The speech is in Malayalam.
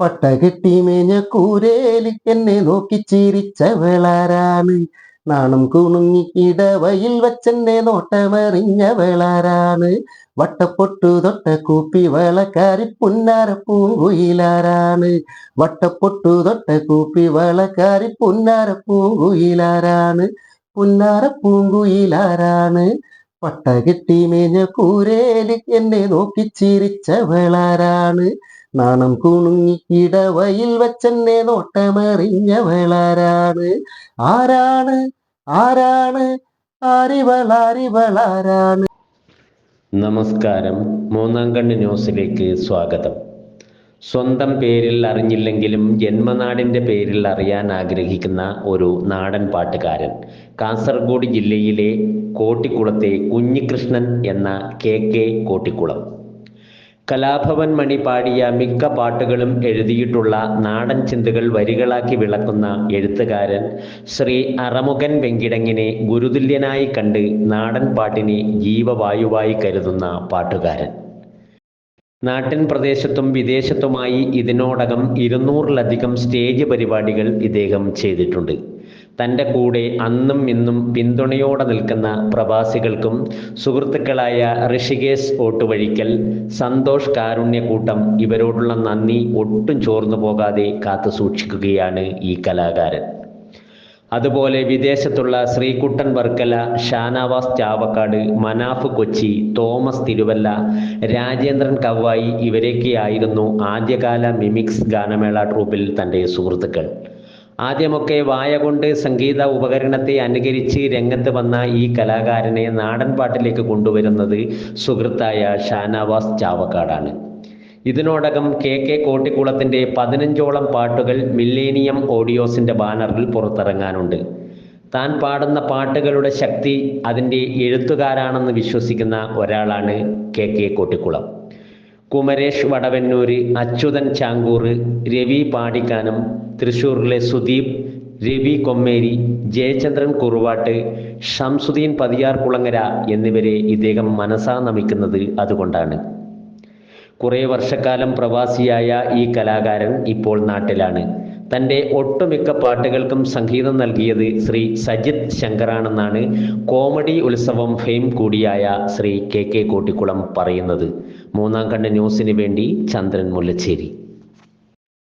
പട്ട മേഞ്ഞ മേഞ്ഞ എന്നെ നോക്കി ചിരിച്ചവളാരാണ്. നാണം കുണുങ്ങി ഇടവയിൽ വച്ചെന്നെ നോട്ടമറിഞ്ഞവളാരാണ്. വട്ടപ്പൊട്ടു തൊട്ട കൂപ്പി വളക്കാരി പുന്നാര പൂങ്കുയിലാരാണ്. വട്ടപ്പൊട്ടു തൊട്ട കൂപ്പി വളക്കാരി പുന്നാര പൂങ്കുയിലാരാണ്. പുന്നാര പൂങ്കുയിലാരാണ്. പട്ട കിട്ടി മേഞ്ഞ കൂരേലി എന്നെ നോക്കി ചിരിച്ചവളാരാണ്. നാണം കുണുങ്ങി ഇടവയിൽ വച്ചെന്നെ നോട്ടമറിഞ്ഞവളാരാണ്? ആരാണ്? ആരാണ്? ആരിവളാരിവളാരാണ്? നമസ്കാരം. മൂന്നാം കണ്ണ് ന്യൂസിലേക്ക് സ്വാഗതം. സ്വന്തം പേരിൽ അറിഞ്ഞില്ലെങ്കിലും ജന്മനാടിന്റെ പേരിൽ അറിയാൻ ആഗ്രഹിക്കുന്ന ഒരു നാടൻ പാട്ടുകാരൻ കാസർഗോഡ് ജില്ലയിലെ കോട്ടിക്കുളത്തെ കുഞ്ഞികൃഷ്ണൻ എന്ന കെ കെ കോട്ടിക്കുളം. കലാഭവൻ മണി പാടിയ മിക്ക പാട്ടുകളും എഴുതിയിട്ടുള്ള നാടൻ ചിന്തകൾ വരികളാക്കി വിളക്കുന്ന എഴുത്തുകാരൻ ശ്രീ അറമുഖൻ വെങ്കിടങ്ങിനെ ഗുരുതുല്യനായി കണ്ട് നാടൻ പാട്ടിനെ ജീവവായുവായി കരുതുന്ന പാട്ടുകാരൻ. നാട്ടിൻ പ്രദേശത്തും വിദേശത്തുമായി ഇതിനോടകം ഇരുന്നൂറിലധികം സ്റ്റേജ് പരിപാടികൾ ഇദ്ദേഹം ചെയ്തിട്ടുണ്ട്. തന്റെ കൂടെ അന്നും ഇന്നും പിന്തുണയോടെ നിൽക്കുന്ന പ്രവാസികൾക്കും സുഹൃത്തുക്കളായ ഋഷികേശ് ഓട്ടുവഴിക്കൽ സന്തോഷ് കാരുണ്യക്കൂട്ടം ഇവരോടുള്ള നന്ദി ഒട്ടും ചോർന്നു പോകാതെ കാത്തു സൂക്ഷിക്കുകയാണ് ഈ കലാകാരൻ. അതുപോലെ വിദേശത്തുള്ള ശ്രീകുട്ടൻ വർക്കല ഷാനവാസ് ചാവക്കാട് മനാഫ് കൊച്ചി തോമസ് തിരുവല്ല രാജേന്ദ്രൻ കവ്വായി ഇവരൊക്കെയായിരുന്നു ആദ്യകാല മിമിക്സ് ഗാനമേള ട്രൂപ്പിൽ തന്റെ സുഹൃത്തുക്കൾ. ആദ്യമൊക്കെ വായ കൊണ്ട് സംഗീത ഉപകരണത്തെ അനുകരിച്ച് രംഗത്ത് വന്ന ഈ കലാകാരനെ നാടൻ പാട്ടിലേക്ക് കൊണ്ടുവരുന്നത് സുഹൃത്തായ ഷാനവാസ് ചാവക്കാടാണ്. ഇതിനോടകം കെ കെ കോട്ടിക്കുളത്തിന്റെ പതിനഞ്ചോളം പാട്ടുകൾ മില്ലേനിയം ഓഡിയോസിന്റെ ബാനറിൽ പുറത്തിറങ്ങാനുണ്ട്. താൻ പാടുന്ന പാട്ടുകളുടെ ശക്തി അതിന്റെ എഴുത്തുകാരാണെന്ന് വിശ്വസിക്കുന്ന ഒരാളാണ് കെ കെ കോട്ടിക്കുളം. കുമരേഷ് വടവന്നൂര് അച്യുതൻ ചാങ്കൂർ രവി പാടിക്കാനം തൃശ്ശൂരിലെ സുദീപ് രവി കൊമ്മേരി ജയചന്ദ്രൻ കുറുവാട്ട് ഷംസുദ്ദീൻ പതിയാർ കുളങ്ങര എന്നിവരെ ഇദ്ദേഹം മനസാ നമിക്കുന്നത് അതുകൊണ്ടാണ്. കുറേ വർഷക്കാലം പ്രവാസിയായ ഈ കലാകാരൻ ഇപ്പോൾ നാട്ടിലാണ്. തന്റെ ഒട്ടുമിക്ക പാട്ടുകൾക്കും സംഗീതം നൽകിയത് ശ്രീ സജിത് ശങ്കറാണെന്നാണ് കോമഡി ഉത്സവം ഫെയിം കൂടിയായ ശ്രീ കെ കെ കോട്ടിക്കുളം പറയുന്നത്. മൂന്നാം കണ്ണ് ന്യൂസിന് വേണ്ടി ചന്ദ്രൻ മുല്ലച്ചേരി.